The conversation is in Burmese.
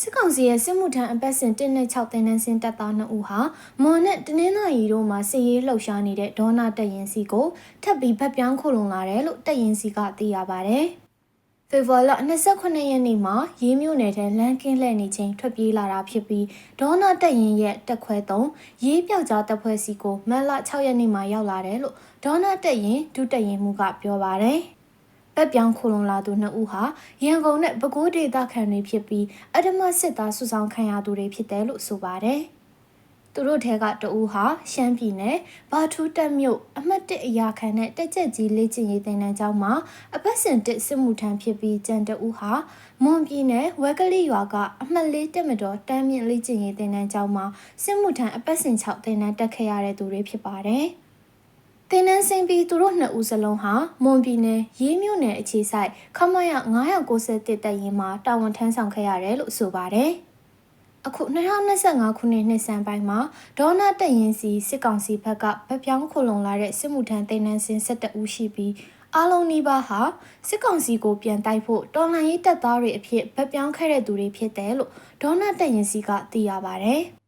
စစ်ကောင်စီရဲ့စစ်မှုထမ်းအပတ်စဉ်1နဲ့6တင်နန်းစင်တပ်သား2ဦးဟာမွန်နဲ့တနင်္သာရီတို့မှာစစ်ရေးလှုပ်ရှားနေတဲ့ဒေါနာတပ်ရင်စီကိုထပ်ပြီးဗတ်ပြောင်းခုလုံလာတယ်လို့တပ်ရင်စီကသိရပါဗျ။ဖေဖော်ဝါရီ28ရက်နေ့မှာရေးမြို့နယ်ထဲလမ်းကင်းလှည့်နေချိန်ထွက်ပြေးလာတာဖြစ်ပြီးဒေါနာတပ်ရင်ရဲ့တက်ခွဲ3ရေးပြောက်ကြားတပ်ဖွဲ့စီကိုမတ်လ6ရက်နေ့မှာရောက်လာတယ်လို့ဒေါနာတပ်ရင်ဒုတပ်ရင်မှုကပြောပါတယ်။ ပတ်ပြောင်းခိုလုံလာသူနှစ်ဦးဟာရန်ကုန်နဲ့ပဲခူးဒေသခံတွေဖြစ်ပြီးအဓမ္မစစ်သားစုဆောင်ခံရသူတွေဖြစ်တယ်လို့ဆိုပါတယ်။သူတို့ထဲကတဦးဟာရှမ်းပြည်နယ်ဘာထူးတက်မြို့အမှတ်1အရာခံနဲ့တက်ချက်ကြီးလေ့ကျင့်ရေးသင်တန်းကျောင်းမှာအပတ်စဉ်တစ်စစ်မှုထမ်းဖြစ်ပြီးကျန်တဦးဟာမွန်ပြည်နယ်ဝက်ကလေးရွာကအမှတ်၄တက်မတော်တမ်းမြင့်လေ့ကျင့်ရေးသင်တန်းကျောင်းမှာစစ်မှုထမ်းအပတ်စဉ်6သင်တန်းတက်ခဲ့ရတဲ့သူတွေဖြစ်ပါတယ်။ တင်နန်းစင်ပြီးသူတို့နှစ်ဦးစလုံးဟာမွန်ပြည်နယ်ရေးမြို့နယ်အခြေဆိုင်ခမရ991တပ်ရင်းမှာတာဝန်ထမ်းဆောင်ခဲ့ရတယ်လို့ဆိုပါတယ်။အခု2025ခုနှစ်နှစ်ဆန်းပိုင်းမှာဒေါနာတပ်ရင်စီစစ်ကောင်စီဘက်ကဗပြောင်းခုလုံလာတဲ့စစ်မှုထမ်းတင်နန်းစင်17ဦးရှိပြီးအားလုံးနီးပါးဟာစစ်ကောင်စီကိုပြန်တိုက်ဖို့တော်လှန်ရေးတပ်သားတွေအဖြစ်ဗပြောင်းခဲ့တဲ့သူတွေဖြစ်တယ်လို့ဒေါနာတပ်ရင်စီကသိရပါတယ်။